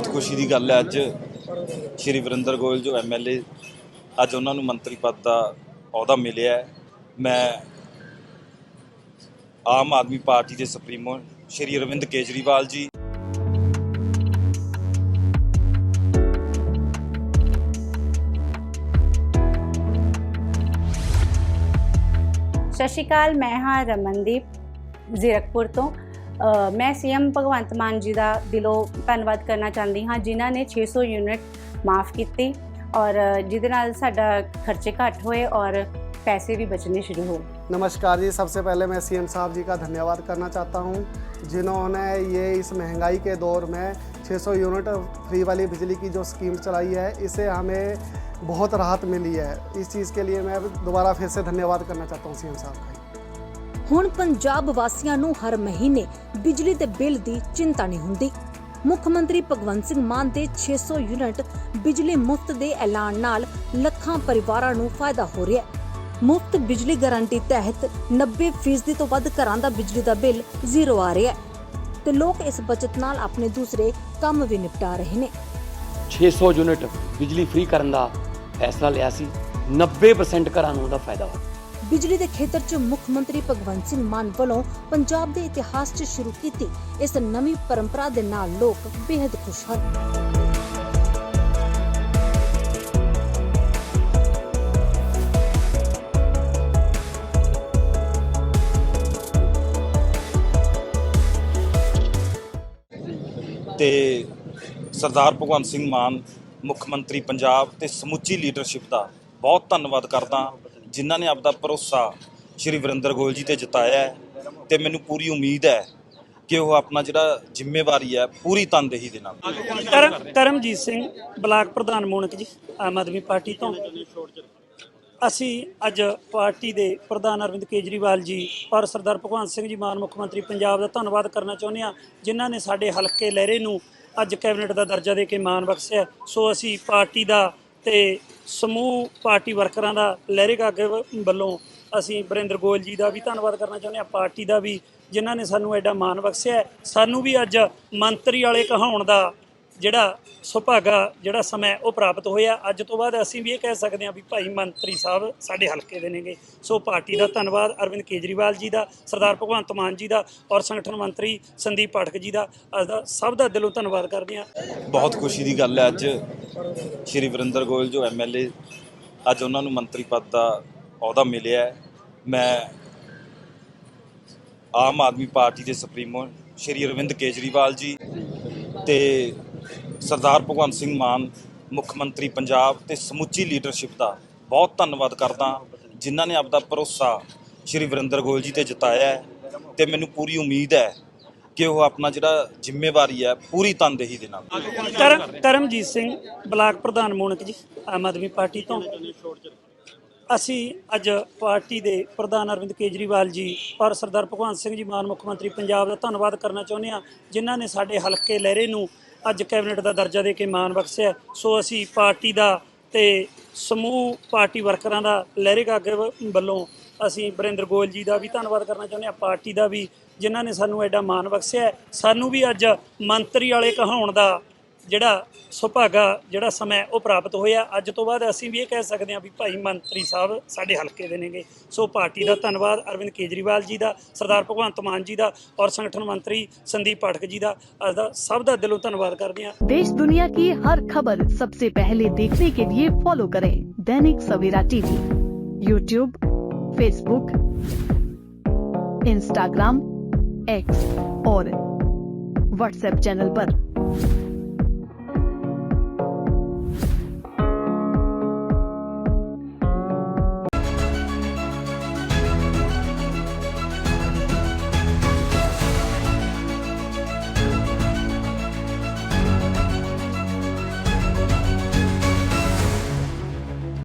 ਬਹੁਤ ਖੁਸ਼ੀ ਦੀ ਗੱਲ ਹੈ ਅੱਜ ਸ਼੍ਰੀ ਵਰਿੰਦਰ ਗੋਇਲ ਜੋ ਐਮਐਲਏ ਅੱਜ ਉਹਨਾਂ ਨੂੰ ਮੰਤਰੀ ਪਦ ਦਾ ਅਹੁਦਾ ਮਿਲਿਆ ਹੈ। ਮੈਂ ਆਮ ਆਦਮੀ ਪਾਰਟੀ ਦੇ ਸੁਪਰੀਮੋ ਸ਼੍ਰੀ ਅਰਵਿੰਦ ਕੇਜਰੀਵਾਲ ਜੀ ਸਤਿ ਸ਼੍ਰੀ ਅਕਾਲ, ਮੈਂ ਹਾਂ ਰਮਨਦੀਪ ਜ਼ੀਰਕਪੁਰ ਤੋਂ ਮੈਂ ਸੀਐਮ ਭਗਵੰਤ ਮਾਨ ਜੀ ਦਾ ਦਿਲੋਂ ਧੰਨਵਾਦ ਕਰਨਾ ਚਾਹੁੰਦੀ ਹਾਂ ਜਿਨ੍ਹਾਂ ਨੇ 600 ਯੂਨਿਟ ਮਾਫ ਕੀਤੀ ਔਰ ਅ, ਜਿਹਦੇ ਨਾਲ ਸਾਡਾ ਖਰਚੇ ਘੱਟ ਹੋਏ ਔਰ ਪੈਸੇ ਵੀ बचने शुरू हो नमस्कार जी सबसे पहले मैं सीएम साहब जी का धन्यवाद करना चाहता हूं जिन्होंने ये इस महंगाई के दौर में 600 यूनिट फ्री वाली बिजली की जो स्कीम चलाई है इससे हमें बहुत राहत मिली है इस चीज़ के लिए मैं दोबारा फिर से धन्यवाद करना चाहता हूं सीएम साहब का ਹੁਣ ਪੰਜਾਬ ਵਾਸੀਆਂ ਨੂੰ ਹਰ ਮਹੀਨੇ ਬਿਜਲੀ ਦੇ ਬਿੱਲ ਦੀ ਚਿੰਤਾ ਨਹੀਂ ਹੁੰਦੀ। ਮੁੱਖ ਮੰਤਰੀ ਭਗਵੰਤ ਸਿੰਘ ਮਾਨ ਦੇ 600 ਯੂਨਿਟ ਬਿਜਲੀ ਮੁਫਤ ਦੇ ਐਲਾਨ ਨਾਲ ਲੱਖਾਂ ਪਰਿਵਾਰਾਂ ਨੂੰ ਫਾਇਦਾ ਹੋ ਰਿਹਾ ਹੈ। ਮੁਫਤ ਬਿਜਲੀ ਗਾਰੰਟੀ ਤਹਿਤ 90% ਤੋਂ ਵੱਧ ਘਰਾਂ ਦਾ ਬਿਜਲੀ ਦਾ ਬਿੱਲ ਜ਼ੀਰੋ ਆ ਰਿਹਾ ਹੈ ਤੇ ਲੋਕ ਇਸ ਬਚਤ ਨਾਲ ਆਪਣੇ ਦੂਸਰੇ ਕੰਮ ਵੀ ਨਿਪਟਾ ਰਹੇ ਨੇ। 600 ਯੂਨਿਟ ਬਿਜਲੀ ਫ੍ਰੀ ਕਰਨ ਦਾ ਫੈਸਲਾ ਲਿਆ ਸੀ। 90% ਘਰਾਂ ਨੂੰ ਉਹਦਾ ਫਾਇਦਾ ਹੋਇਆ। ਬਿਜਲੀ ਦੇ ਖੇਤਰ 'ਚ ਮੁੱਖ ਮੰਤਰੀ ਭਗਵੰਤ ਸਿੰਘ ਮਾਨ ਵੱਲੋਂ ਪੰਜਾਬ ਦੇ ਇਤਿਹਾਸ 'ਚ ਸ਼ੁਰੂ ਕੀਤੀ ਇਸ ਨਵੀਂ ਪਰੰਪਰਾ ਦੇ ਨਾਲ ਲੋਕ ਬੇहद ਖੁਸ਼ ਹਨ। ਤੇ ਸਰਦਾਰ ਭਗਵੰਤ ਸਿੰਘ ਮਾਨ ਮੁੱਖ ਮੰਤਰੀ ਪੰਜਾਬ ਤੇ ਸਮੁੱਚੀ ਲੀਡਰਸ਼ਿਪ ਦਾ ਬਹੁਤ ਧੰਨਵਾਦ ਕਰਦਾ ਜਿਨ੍ਹਾਂ ਨੇ ਆਪਦਾ ਭਰੋਸਾ ਸ਼੍ਰੀ ਵਰਿੰਦਰ ਗੋਇਲ ਜੀ ਤੇ ਜਤਾਇਆ ਹੈ ਤੇ ਮੈਨੂੰ ਪੂਰੀ ਉਮੀਦ ਹੈ ਕਿ ਉਹ ਆਪਣਾ ਜਿਹੜਾ ਜ਼ਿੰਮੇਵਾਰੀ ਹੈ, ਪੂਰੀ ਤਨਦੇਹੀ ਦੇ ਨਾਲ। ਕਰਮ ਕਰਮਜੀਤ ਸਿੰਘ, ਬਲਾਕ ਪ੍ਰਧਾਨ ਮੋਨਕ ਜੀ, ਆਮ ਆਦਮੀ ਪਾਰਟੀ ਤੋਂ। ਅਸੀਂ ਅੱਜ ਪਾਰਟੀ ਦੇ ਪ੍ਰਧਾਨ ਅਰਵਿੰਦ ਕੇਜਰੀਵਾਲ ਜੀ, ਔਰ ਸਰਦਾਰ ਭਗਵੰਤ ਸਿੰਘ ਜੀ ਮਾਨ, ਮੁੱਖ ਮੰਤਰੀ ਪੰਜਾਬ ਦਾ ਧੰਨਵਾਦ ਕਰਨਾ ਚਾਹੁੰਦੇ ਹਾਂ, ਜਿਨ੍ਹਾਂ ਨੇ ਸਾਡੇ ਹਲਕੇ ਲਹਿਰੇ ਨੂੰ ਅੱਜ ਕੈਬਨਿਟ ਦਾ ਦਰਜਾ ਦੇ ਕੇ ਮਾਣ ਬਖਸ਼ਿਆ ਸੋ ਅਸੀਂ ਪਾਰਟੀ ਦਾ ਤੇ ਸਮੂਹ ਪਾਰਟੀ ਵਰਕਰਾਂ ਦਾ ਲਹਿਰੇ ਕਾਗੇ ਵੱਲੋਂ ਅਸੀਂ ਬਰਿੰਦਰ ਗੋਇਲ ਜੀ ਦਾ ਵੀ ਧੰਨਵਾਦ ਕਰਨਾ ਚਾਹੁੰਦੇ ਹਾਂ, ਪਾਰਟੀ ਦਾ ਵੀ, ਜਿਨ੍ਹਾਂ ਨੇ ਸਾਨੂੰ ਐਡਾ ਮਾਣ ਬਖਸ਼ਿਆ ਸਾਨੂੰ ਵੀ ਅੱਜ ਮੰਤਰੀ ਵਾਲੇ ਕਹਾਉਣ ਦਾ ਜਿਹੜਾ ਸੁਭਾਗਾ ਜਿਹੜਾ ਸਮਾਂ ਉਹ ਪ੍ਰਾਪਤ ਹੋਇਆ। ਅੱਜ ਤੋਂ ਬਾਅਦ ਅਸੀਂ ਵੀ ਇਹ ਕਹਿ ਸਕਦੇ ਹਾਂ ਵੀ ਭਾਈ ਮੰਤਰੀ ਸਾਹਿਬ ਸਾਡੇ ਹਲਕੇ ਦੇ ਨੇਗੇ। ਸੋ ਪਾਰਟੀ ਦਾ ਧੰਨਵਾਦ, ਅਰਵਿੰਦ ਕੇਜਰੀਵਾਲ ਜੀ ਦਾ, ਸਰਦਾਰ ਭਗਵੰਤ ਮਾਨ ਜੀ ਦਾ ਔਰ ਸੰਗਠਨ ਮੰਤਰੀ ਸੰਦੀਪ ਪਾਠਕ ਜੀ ਦਾ। ਅੱਜ ਦਾ ਸਭ ਦਾ ਦਿਲੋਂ ਧੰਨਵਾਦ ਕਰਦੇ ਹਾਂ। ਬਹੁਤ ਖੁਸ਼ੀ ਦੀ ਗੱਲ ਹੈ ਅੱਜ ਸ਼੍ਰੀ ਵਰਿੰਦਰ ਗੋਇਲ ਜੋ ਐਮਐਲਏ ਅੱਜ ਉਹਨਾਂ ਨੂੰ ਮੰਤਰੀ ਪਦ ਦਾ ਅਹੁਦਾ ਮਿਲਿਆ ਹੈ। ਮੈਂ ਆਮ ਆਦਮੀ ਪਾਰਟੀ ਦੇ ਸੁਪਰੀਮੋ ਸ਼੍ਰੀ ਅਰਵਿੰਦ ਕੇਜਰੀਵਾਲ ਜੀ ਤੇ ਸਰਦਾਰ ਭਗਵੰਤ ਸਿੰਘ ਮਾਨ, ਮੁੱਖ ਮੰਤਰੀ ਪੰਜਾਬ ਤੇ ਸਮੁੱਚੀ ਲੀਡਰਸ਼ਿਪ ਦਾ ਬਹੁਤ ਧੰਨਵਾਦ ਕਰਦਾ ਜਿਨ੍ਹਾਂ ਨੇ ਆਪਦਾ ਭਰੋਸਾ ਸ਼੍ਰੀ ਵਰਿੰਦਰ ਗੋਇਲ ਜੀ ਤੇ ਜਤਾਇਆ ਹੈ ਤੇ ਮੈਨੂੰ ਪੂਰੀ ਉਮੀਦ ਹੈ ਕਿ ਉਹ ਆਪਣਾ ਜਿਹੜਾ ਜ਼ਿੰਮੇਵਾਰੀ ਹੈ ਪੂਰੀ ਤਨਦੇਹੀ ਦੇ ਨਾਲ। ਕਰਮ ਕਰਮਜੀਤ ਸਿੰਘ, ਬਲਾਕ ਪ੍ਰਧਾਨ ਮੋਨਕ ਜੀ, ਆਮ ਆਦਮੀ ਪਾਰਟੀ ਤੋਂ। ਅਸੀਂ ਅੱਜ ਪਾਰਟੀ ਦੇ ਪ੍ਰਧਾਨ ਅਰਵਿੰਦ ਕੇਜਰੀਵਾਲ ਜੀ, ਔਰ ਸਰਦਾਰ ਭਗਵੰਤ ਸਿੰਘ ਜੀ ਮਾਨ, ਮੁੱਖ ਮੰਤਰੀ ਪੰਜਾਬ ਦਾ ਧੰਨਵਾਦ ਕਰਨਾ ਚਾਹੁੰਦੇ ਹਾਂ, ਜਿਨ੍ਹਾਂ ਨੇ ਸਾਡੇ ਹਲਕੇ ਲਹਿਰੇ ਨੂੰ ਅੱਜ ਕੈਬਨਿਟ ਦਾ ਦਰਜਾ ਦੇ ਕੇ ਮਾਣ ਬਖਸ਼ਿਆ ਸੋ ਅਸੀਂ ਪਾਰਟੀ ਦਾ ਤੇ ਸਮੂਹ ਪਾਰਟੀ ਵਰਕਰਾਂ ਦਾ ਲਹਿਰੇ ਕਾਗੇ ਵੱਲੋਂ ਅਸੀਂ ਬਰਿੰਦਰ ਗੋਇਲ ਜੀ ਦਾ ਵੀ ਧੰਨਵਾਦ ਕਰਨਾ ਚਾਹੁੰਦੇ ਹਾਂ, ਪਾਰਟੀ ਦਾ ਵੀ, ਜਿਨ੍ਹਾਂ ਨੇ ਸਾਨੂੰ ਐਡਾ ਮਾਣ ਬਖਸ਼ਿਆ ਸਾਨੂੰ ਵੀ ਅੱਜ ਮੰਤਰੀ ਵਾਲੇ ਕਹਾਉਣ ਦਾ ਜਿਹੜਾ ਸੁਭਾਗਾ ਜਿਹੜਾ ਸਮਾਂ ਉਹ ਪ੍ਰਾਪਤ ਹੋਇਆ ਅੱਜ ਤੋਂ ਬਾਅਦ ਅਸੀਂ ਵੀ ਇਹ ਕਹਿ ਸਕਦੇ ਹਾਂ ਵੀ ਭਾਈ ਮੰਤਰੀ ਸਾਹਿਬ ਸਾਡੇ ਹਲਕੇ ਦੇ ਨੇਗੇ ਸੋ ਪਾਰਟੀ ਦਾ ਧੰਨਵਾਦ ਅਰਵਿੰਦ ਕੇਜਰੀਵਾਲ ਜੀ ਦਾ ਸਰਦਾਰ ਭਗਵੰਤ ਮਾਨ ਜੀ ਦਾ ਔਰ ਸੰਗਠਨ ਮੰਤਰੀ ਸੰਦੀਪ ਪਾਠਕ ਜੀ ਦਾ ਅੱਜ ਦਾ ਸਭ ਦਾ ਦਿਲੋਂ ਧੰਨਵਾਦ ਕਰਦੇ ਹਾਂ देश दुनिया की हर खबर सबसे पहले देखने के लिए फॉलो करें Dainik Savera TV YouTube Facebook Instagram X और व्हाट्सएप चैनल पर।